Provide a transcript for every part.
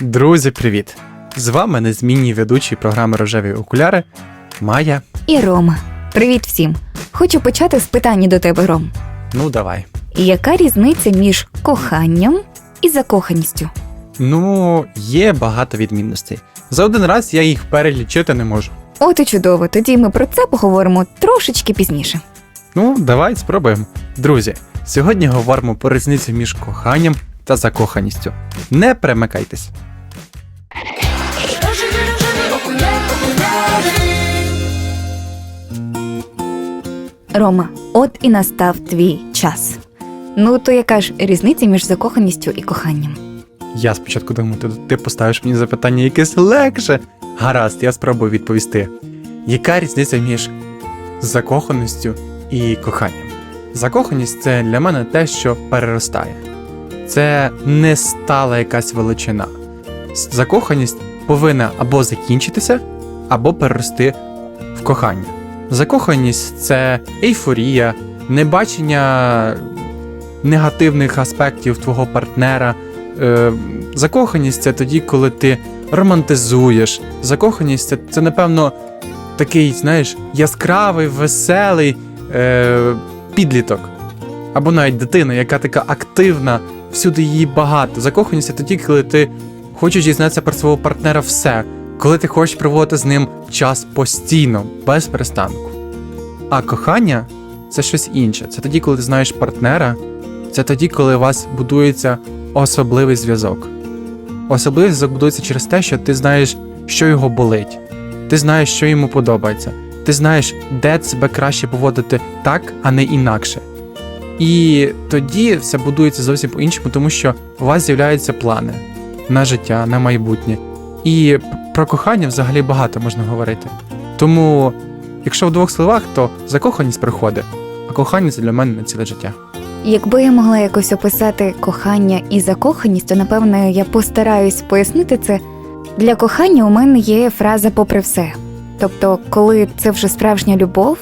Друзі, привіт! З вами незмінні ведучі програми Рожеві окуляри Майя. І Рома. Привіт всім! Хочу почати з питання до тебе, Ром. Ну, давай. Яка різниця між коханням і закоханістю? Ну, є багато відмінностей. За один раз я їх перелічити не можу. От і чудово, тоді ми про це поговоримо трошечки пізніше. Ну, давай спробуємо. Друзі, сьогодні говоримо про різницю між коханням та закоханістю. Не перемикайтесь. Рома, от і настав твій час. Ну, то яка ж різниця між закоханістю і коханням? Я спочатку думав, ти, ти поставиш мені запитання якесь легше. Гаразд, я спробую відповісти. Яка різниця між закоханістю і коханням? Закоханість це для мене те, що переростає. Це не стала якась величина. Закоханість повинна або закінчитися, або перерости в кохання. Закоханість це ейфорія, небачення негативних аспектів твого партнера. Е, закоханість це тоді, коли ти романтизуєш. Закоханість це, це напевно, такий, знаєш, яскравий, веселий е, підліток. Або навіть дитина, яка така активна, всюди її багато. Закоханість це тоді, коли ти хочеш дізнатися про свого партнера все, коли ти хочеш проводити з ним час постійно, без перестанку. А кохання це щось інше. Це тоді, коли ти знаєш партнера, це тоді, коли у вас будується особливий зв'язок. Особливий зв'язок будується через те, що ти знаєш, що його болить, ти знаєш, що йому подобається, ти знаєш, де себе краще поводити так, а не інакше. І тоді все будується зовсім по-іншому, тому що у вас з'являються плани на життя, на майбутнє. І про кохання взагалі багато можна говорити. Тому, якщо в двох словах, то закоханість приходить, а кохання це для мене на ціле життя. Якби я могла якось описати кохання і закоханість, то напевне я постараюсь пояснити це. Для кохання у мене є фраза попри все. Тобто, коли це вже справжня любов,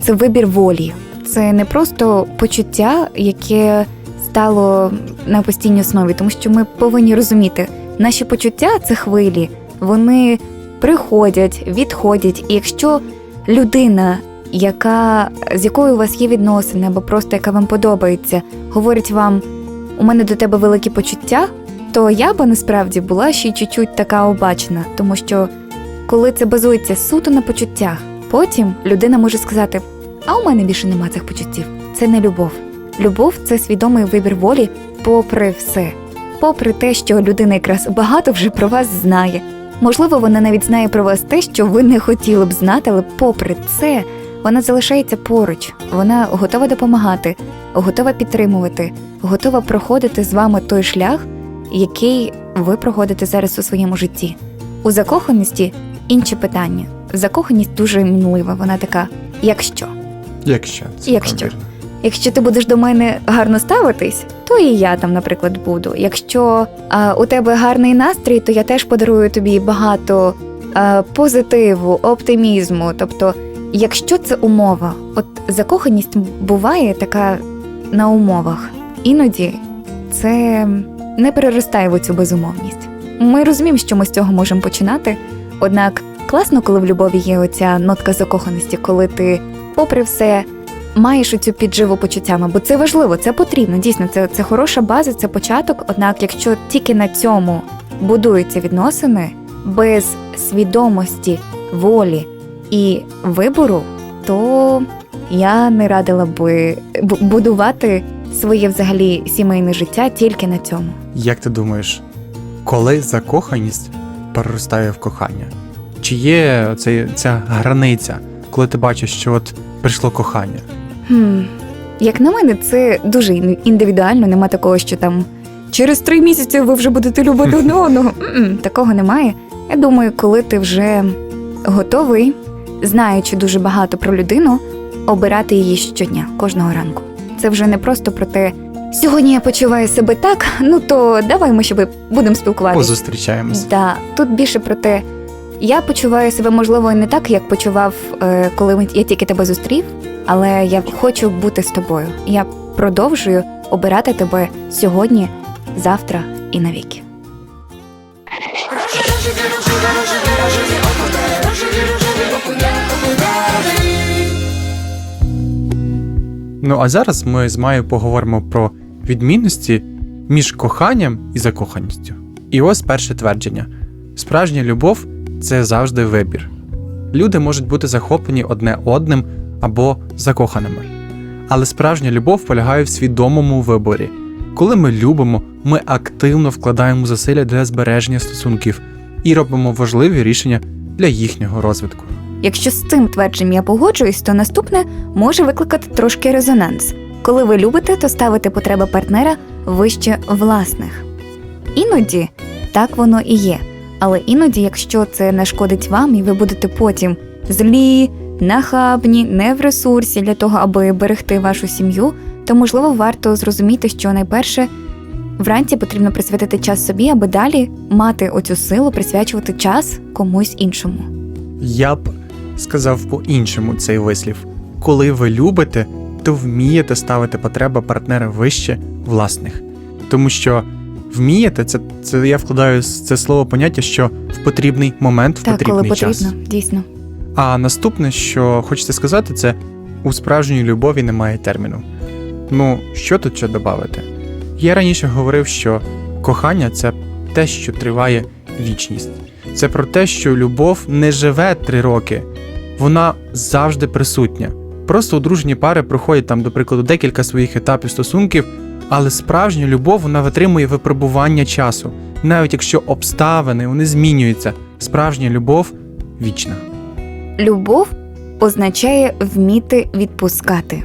це вибір волі. Це не просто почуття, яке стало на постійній основі, тому що ми повинні розуміти, наші почуття це хвилі, вони приходять, відходять. І якщо людина, яка з якою у вас є відносини, або просто яка вам подобається, говорить вам, у мене до тебе великі почуття, то я би насправді була ще й чуть-чуть така обачена, тому що коли це базується суто на почуттях, потім людина може сказати: а у мене більше нема цих почуттів. Це не любов. Любов це свідомий вибір волі, попри все, попри те, що людина якраз багато вже про вас знає. Можливо, вона навіть знає про вас те, що ви не хотіли б знати, але попри це, вона залишається поруч, вона готова допомагати, готова підтримувати, готова проходити з вами той шлях, який ви проходите зараз у своєму житті. У закоханості інші питання. Закоханість дуже мінлива, вона така, якщо. Якщо це Якщо. Якщо ти будеш до мене гарно ставитись, то і я там, наприклад, буду. Якщо а, у тебе гарний настрій, то я теж подарую тобі багато а, позитиву, оптимізму. Тобто, якщо це умова, от закоханість буває така на умовах, іноді це не переростає в цю безумовність. Ми розуміємо, що ми з цього можемо починати. Однак класно, коли в любові є оця нотка закоханості, коли ти, попри все, маєш оцю підживу почуттями, бо це важливо, це потрібно. Дійсно, це, це хороша база, це початок. Однак, якщо тільки на цьому будуються відносини без свідомості, волі і вибору, то я не радила би бу- будувати своє взагалі сімейне життя тільки на цьому. Як ти думаєш, коли закоханість переростає в кохання? Чи є цей, ця границя, коли ти бачиш, що от прийшло кохання? Хм. Як на мене, це дуже індивідуально, нема такого, що там через три місяці ви вже будете любити одне одного. Такого немає. Я думаю, коли ти вже готовий, знаючи дуже багато про людину, обирати її щодня, кожного ранку. Це вже не просто про те, сьогодні я почуваю себе так, ну то давай ми ще будемо спілкуватися. Позустрічаємось. Да, тут більше про те, Я почуваю себе, можливо, не так, як почував, е, коли я тільки тебе зустрів, але я хочу бути з тобою. Я продовжую обирати тебе сьогодні, завтра і навіки. Ну а зараз ми з Маю поговоримо про відмінності між коханням і закоханістю. І ось перше твердження: справжня любов це завжди вибір. Люди можуть бути захоплені одне одним або закоханими. Але справжня любов полягає в свідомому виборі. Коли ми любимо, ми активно вкладаємо зусилля для збереження стосунків і робимо важливі рішення для їхнього розвитку. Якщо з цим твердженням я погоджуюсь, то наступне може викликати трошки резонанс. Коли ви любите, то ставите потреби партнера вище власних. Іноді так воно і є. Але іноді, якщо це нашкодить вам, і ви будете потім злі, нахабні, не в ресурсі для того, аби берегти вашу сім'ю, то можливо варто зрозуміти, що найперше вранці потрібно присвятити час собі, аби далі мати оцю силу присвячувати час комусь іншому. Я б сказав по-іншому цей вислів. Коли ви любите, то вмієте ставити потреби партнера вище власних. Тому що вмієте, це, це я вкладаю це слово поняття, що в потрібний момент, в Так, потрібний коли час. потрібно, дійсно. А наступне, що хочеться сказати, це у справжньої любові немає терміну. Ну, що тут ще додати? Я раніше говорив, що кохання це те, що триває вічність. Це про те, що любов не живе три роки, вона завжди присутня. Просто одружені пари проходять там, до прикладу, декілька своїх етапів стосунків, але справжня любов вона витримує випробування часу. Навіть якщо обставини вони змінюються, справжня любов вічна. Любов означає вміти відпускати.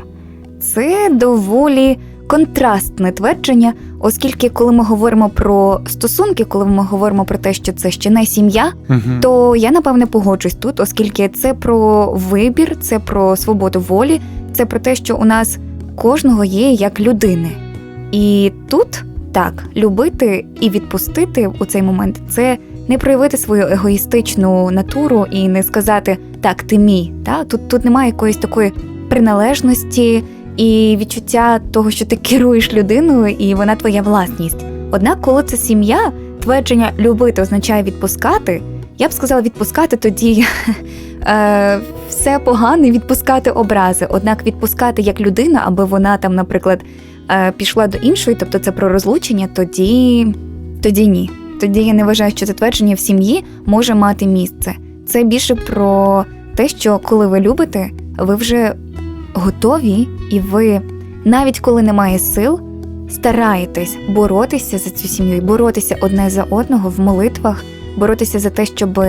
Це доволі контрастне твердження, оскільки коли ми говоримо про стосунки, коли ми говоримо про те, що це ще не сім'я, Мгм. то я напевне погоджусь тут, оскільки це про вибір, це про свободу волі, це про те, що у нас кожного є як людини. І тут так, любити і відпустити у цей момент це не проявити свою егоїстичну натуру і не сказати так, ти мій. Та? Тут, тут немає якоїсь такої приналежності і відчуття того, що ти керуєш людиною, і вона твоя власність. Однак, коли це сім'я, твердження любити означає відпускати. Я б сказала відпускати тоді е, все погане, відпускати образи. Однак відпускати як людина, аби вона там, наприклад, е, пішла до іншої, тобто це про розлучення, тоді, тоді ні. Тоді я не вважаю, що це твердження в сім'ї може мати місце. Це більше про те, що коли ви любите, ви вже готові, і ви, навіть коли немає сил, стараєтесь боротися за цю сім'ю, боротися одне за одного в молитвах, боротися за те, щоб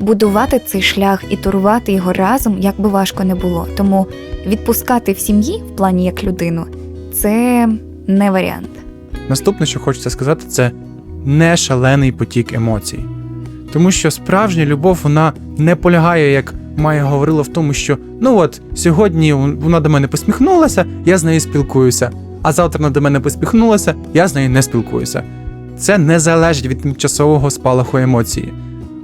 будувати цей шлях і турувати його разом, як би важко не було. Тому відпускати в сім'ї в плані як людину це не варіант. Наступне, що хочеться сказати, це не шалений потік емоцій. Тому що справжня любов вона не полягає, як Майя говорила в тому, що ну от сьогодні вона до мене посміхнулася, я з нею спілкуюся, а завтра вона до мене посміхнулася, я з нею не спілкуюся. Це не залежить від тимчасового спалаху емоції.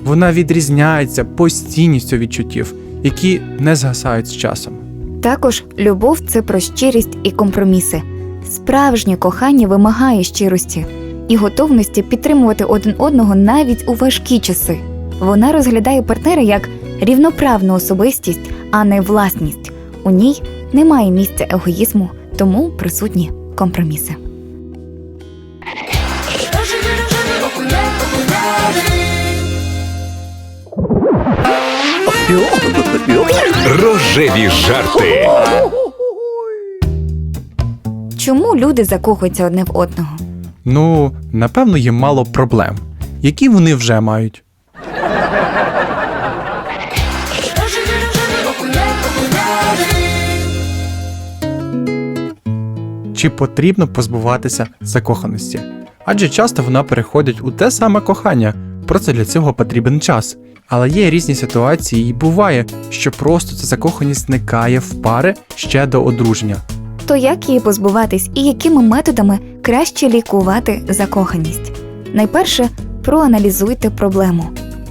Вона відрізняється постійністю відчуттів, які не згасають з часом. Також любов це про щирість і компроміси. Справжнє кохання вимагає щирості і готовності підтримувати один одного навіть у важкі часи. Вона розглядає партнера як рівноправну особистість, а не власність. У ній немає місця егоїзму, тому присутні компроміси. Рожеві жарти. Чому люди закохуються одне в одного? Ну, напевно, є мало проблем, які вони вже мають. Чи потрібно позбуватися закоханості? Адже часто вона переходить у те саме кохання, просто для цього потрібен час. Але є різні ситуації, і буває, що просто ця закоханість зникає в пари ще до одруження. То як її позбуватись і якими методами краще лікувати закоханість? Найперше проаналізуйте проблему.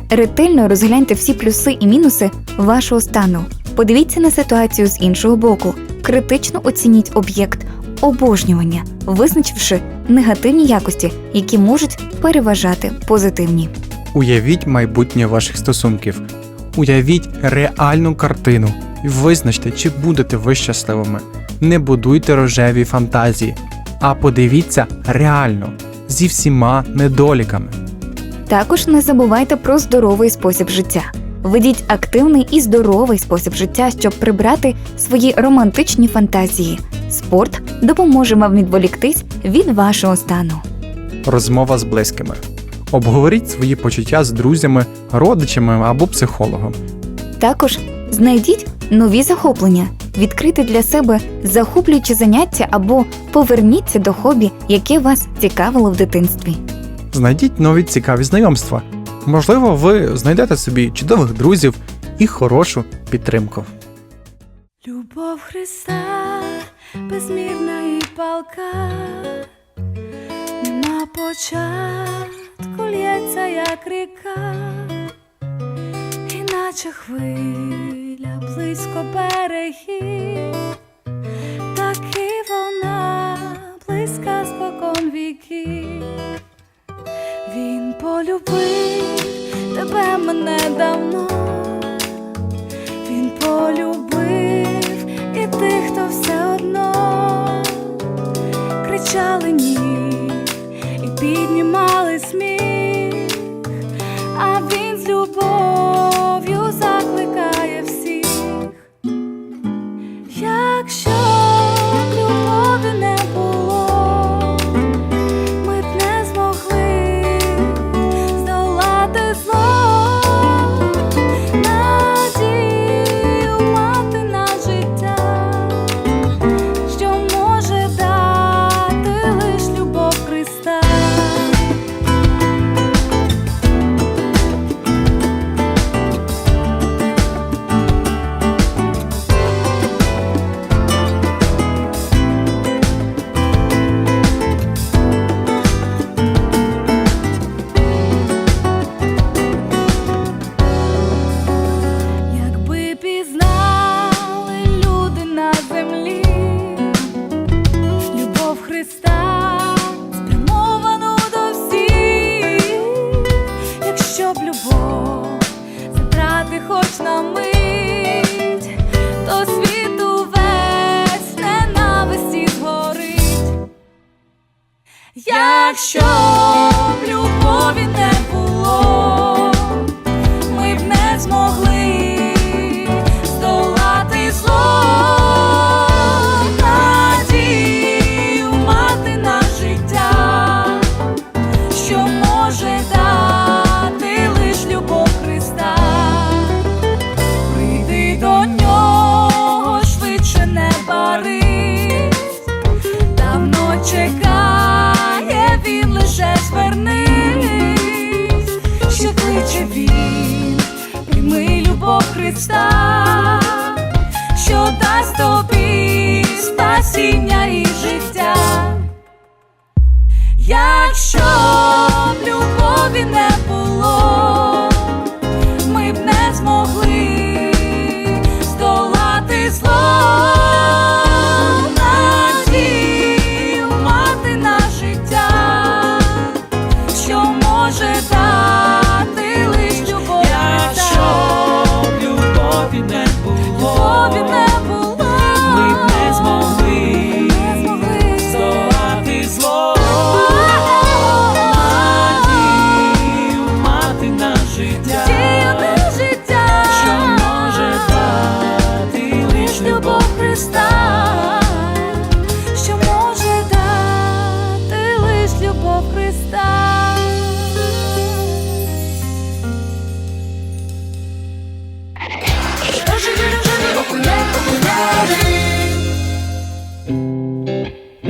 Ретельно розгляньте всі плюси і мінуси вашого стану. Подивіться на ситуацію з іншого боку, критично оцініть об'єкт обожнювання, визначивши негативні якості, які можуть переважати позитивні. Уявіть майбутнє ваших стосунків. Уявіть реальну картину і визначте, чи будете ви щасливими. Не будуйте рожеві фантазії, а подивіться реально зі всіма недоліками. Також не забувайте про здоровий спосіб життя. Ведіть активний і здоровий спосіб життя, щоб прибрати свої романтичні фантазії. Спорт допоможе вам відволіктись від вашого стану. Розмова з близькими. Обговоріть свої почуття з друзями, родичами або психологом. Також знайдіть нові захоплення, відкрити для себе захоплюючі заняття або поверніться до хобі, яке вас цікавило в дитинстві. Знайдіть нові цікаві знайомства. Можливо, ви знайдете собі чудових друзів і хорошу підтримку. Любов Христа безмірна і палка, нема початку лється, як ріка, іначе хвиля близько берегів, так і вона близька спокон віків. Полюбив тебе мене давно. Він полюбив і тих, хто все одно кричали ні і піднімали сміх, а він з любов'ю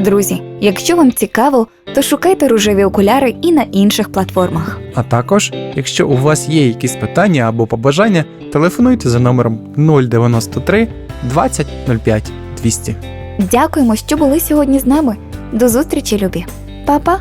Друзі, якщо вам цікаво, то шукайте рожеві окуляри і на інших платформах. А також, якщо у вас є якісь питання або побажання, телефонуйте за номером 093 20 05 200. Дякуємо, що були сьогодні з нами. До зустрічі, любі. Па-па!